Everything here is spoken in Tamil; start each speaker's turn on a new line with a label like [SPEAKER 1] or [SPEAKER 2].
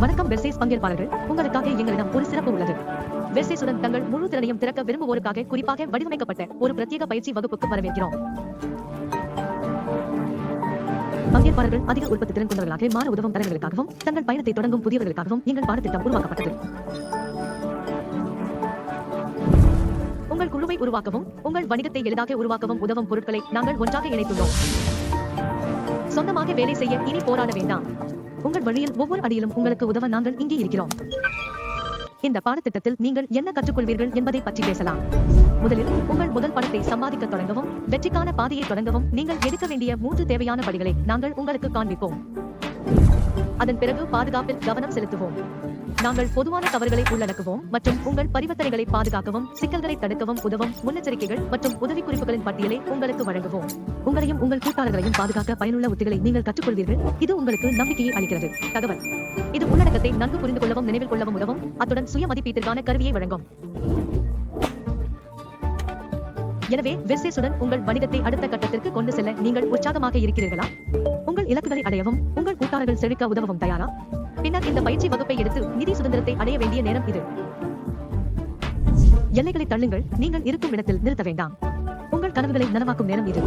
[SPEAKER 1] வணக்கம் வெர்சேஸ் பங்கேற்பாளர்கள். உங்களுக்காக எங்களிடம் ஒரு சிறப்பு உள்ளது. வெர்சேஸுடன் தங்கள் முழு திறனையும் திறக்க விரும்புவோருக்காக குறிப்பாக வடிவமைக்கப்பட்ட ஒரு பிரத்யேக பயிற்சி வகுப்புக்கு வரவேற்கிறோம். பங்கேற்பாளர்கள் அதிக உற்பத்தி திறன் கொண்டவர்களாக மாற உதவும் தரங்களுக்காகவும் தங்கள் பயணத்தை தொடங்கும் புதியவர்களுக்காகவும் எங்கள் பாடத்திட்டம் உருவாக்கப்பட்டது. உங்கள் குழுவை உருவாக்கவும் உங்கள் வணிகத்தை எளிதாக உருவாக்கவும் உதவும் பொருட்களை நாங்கள் ஒன்றாக இணைத்துள்ளோம். சொந்தமாக வேலை செய்ய இனி போராட வேண்டாம். உங்கள் வழியில் ஒவ்வொரு அடியிலும் உங்களுக்கு உதவ நாங்கள் இங்கே இருக்கிறோம். இந்த பாடத்திட்டத்தில் நீங்கள் என்ன கற்றுக்கொள்வீர்கள் என்பதை பற்றி பேசலாம். முதலில் உங்கள் முதல் பணத்தை சம்பாதிக்க தொடங்கவும் வெற்றிக்கான பாதையை தொடங்கவும் நீங்கள் எடுக்க வேண்டிய மூன்று தேவையான படிகளை நாங்கள் உங்களுக்கு காண்பிப்போம். அதன் பிறகு பாதுகாப்பில் கவனம் செலுத்துவோம். நாங்கள் பொதுவான தவறுகளை உள்ளடக்குவோம் மற்றும் உங்கள் பரிவர்த்தனைகளை பாதுகாக்கவும் சிக்கல்களை தடுக்கவும் உதவும் முன்னெச்சரிக்கைகள் மற்றும் உதவிக்குறிப்புகளின் பட்டியலை உங்களுக்கு வழங்குவோம். உங்களையும் உங்கள் கூட்டாளர்களையும் பாதுகாக்க பயனுள்ள உத்திகளை நீங்கள் கற்றுக்கொள்வீர்கள். இது உங்களுக்கு நம்பிக்கையை அளிக்கிறது. தகவல். இது உள்ளடக்கத்தை நன்கு புரிந்து கொள்ளவும் நினைவில் கொள்ளவும் உதவும். அத்துடன் சுய மதிப்பீட்டிற்கான கருவியை வழங்கும். எனவே வெர்சேஸுடன் உங்கள் வணிகத்தை அடுத்த கட்டத்திற்கு கொண்டு செல்ல நீங்கள் உற்சாகமாக இருக்கிறீர்களா? உங்கள் இலக்குகளை அடையவும் உங்கள் கூட்டாளர்கள் செழிக்க உதவவும் தயாரா? பின்னர் இந்த பயிற்சி வகுப்பை எடுத்து நிதி சுதந்திரத்தை அடைய வேண்டிய நேரம் இது. எல்லைகளை தள்ளுங்கள் நீங்கள் இருக்கும் இடத்தில் நிறுத்த வேண்டாம். உங்கள் கனவுகளை நனவாக்கும் நேரம் இது.